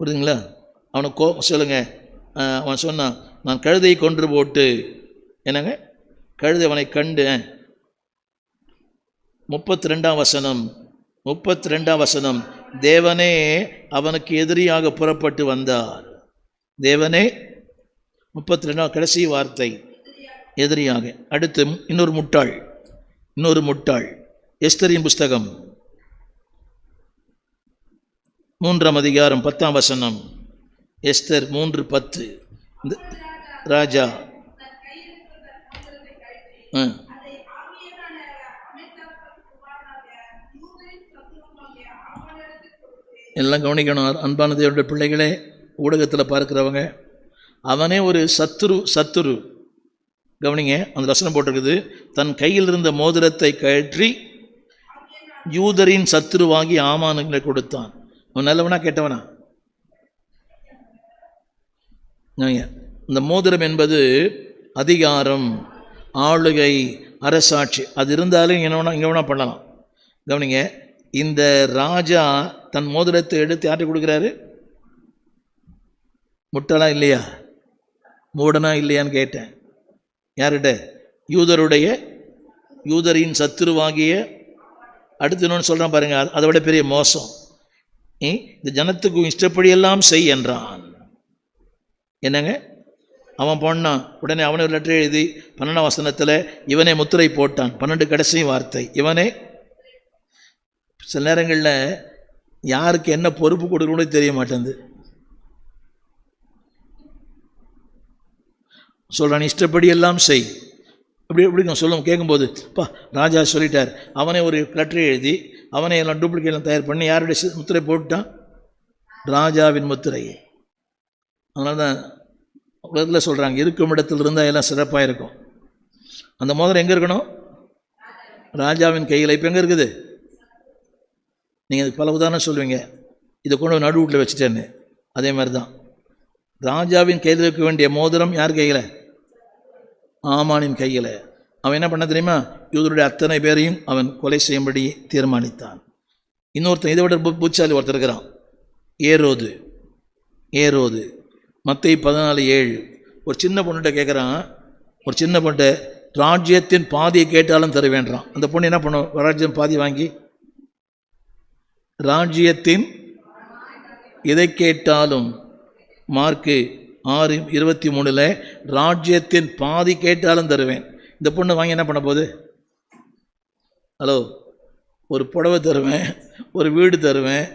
புரியுதுங்களா? அவனை கோபம் சொல்லுங்க. அவன் சொன்னான் நான் கழுதை கொன்று போட்டு என்னங்க? கழுதை அவனை கண்டு முப்பத்தி ரெண்டாம் வசனம் முப்பத்தி ரெண்டாம் வசனம் தேவனே அவனுக்கு எதிரியாக புறப்பட்டு வந்தார். தேவனே முப்பத்தி ரெண்டாம் கடைசி வார்த்தை எதிரியாக. அடுத்து இன்னொரு முட்டாள் இன்னொரு முட்டாள் எஸ்தரின் புஸ்தகம் மூன்றாம் அதிகாரம் பத்தாம் வசனம். எஸ்தர் மூன்று பத்து. இந்த ராஜா. ஆ. எல்லாம் கவனிக்கணும். அன்பான தேவனுடைய பிள்ளைகளே ஊடகத்தில் பார்க்குறவங்க அவனே ஒரு சத்துரு சத்துரு. கவனிங்க அந்த வசனம் போட்டிருக்குது. தன் கையில் இருந்த மோதிரத்தை கழற்றி யூதரின் சத்துருவாகி ஆமானுங்களை கொடுத்தான். அவன் நல்லவனா கெட்டவனா? இந்த மோதிரம் என்பது அதிகாரம் ஆளுகை அரசாட்சி. அது இருந்தாலும் இங்கே வேணா இங்கே வேணா பண்ணலாம். கவனிங்க இந்த ராஜா தன் மோதிரத்தை எடுத்து யார்கிட்ட கொடுக்குறாரு? முட்டலா இல்லையா? மூடனா இல்லையான்னு கேட்டேன். யார்கிட்ட? யூதருடைய யூதரின் சத்துருவாகிய அடுத்து இன்னொன்று சொல்கிறான் பாருங்கள் அதை விட பெரிய மோசம். இந்த ஜனத்துக்கு இஷ்டப்படியெல்லாம் செய் என்றான். என்னங்க? அவன் போனான் உடனே அவனை ஒரு லெட்டர் எழுதி பன்னெண்டாம் வசனத்தில் இவனே முத்திரை போட்டான். பன்னெண்டு கடைசி வார்த்தை. இவனே? சில நேரங்களில் யாருக்கு என்ன பொறுப்பு கொடுக்கணும்னு தெரிய மாட்டேங்குது. சொல்கிறான் இஷ்டப்படி எல்லாம் செய். அப்படி எப்படி சொல்லும் கேட்கும்போது பா ராஜா சொல்லிட்டார். அவனே ஒரு லெட்டர் எழுதி அவனை எல்லாம் டூப்ளிகேட்லாம் தயார் பண்ணி யாருடைய முத்திரை போட்டுட்டான்? ராஜாவின் முத்திரை அதனால தான் உலகத்தில் சொல்கிறாங்க இருக்கும் இடத்துல இருந்தால் எல்லாம் சிறப்பாக இருக்கும். அந்த மோதிரம் எங்கே இருக்கணும்? ராஜாவின் கையில். இப்போ எங்கே இருக்குது? நீங்கள் அதுக்கு பல உதாரணம் சொல்லுவீங்க. இதை கொண்டு நடு வீட்டில் வச்சுட்டேன்னு. அதே மாதிரி தான் ராஜாவின் கையில் இருக்க வேண்டிய மோதிரம் யார் கையில்? ஆமானின் கையில். அவன் என்ன பண்ண தெரியுமா? இவருடைய அத்தனை பேரையும் அவன் கொலை செய்யும்படி தீர்மானித்தான். இன்னொருத்தன் இதை விட பு- ஒருத்தர் இருக்கிறான். ஏரோது. ஏரோது. மத்தை பதினாலு ஏழு. ஒரு சின்ன பொண்ணுகிட்ட கேட்குறான் ஒரு சின்ன பொண்ணு ராஜ்யத்தின் பாதியை கேட்டாலும் தருவேன்றான். அந்த பொண்ணு என்ன பண்ணும்? ராஜ்யம் பாதி வாங்கி ராஜ்யத்தின் எதை கேட்டாலும் மார்க்கு ஆறு இருபத்தி மூணில் ராஜ்யத்தின் பாதி கேட்டாலும் தருவேன். இந்த பொண்ணு வாங்கி என்ன பண்ண போகுது? ஹலோ ஒரு புடவை தருவேன் ஒரு வீடு தருவேன்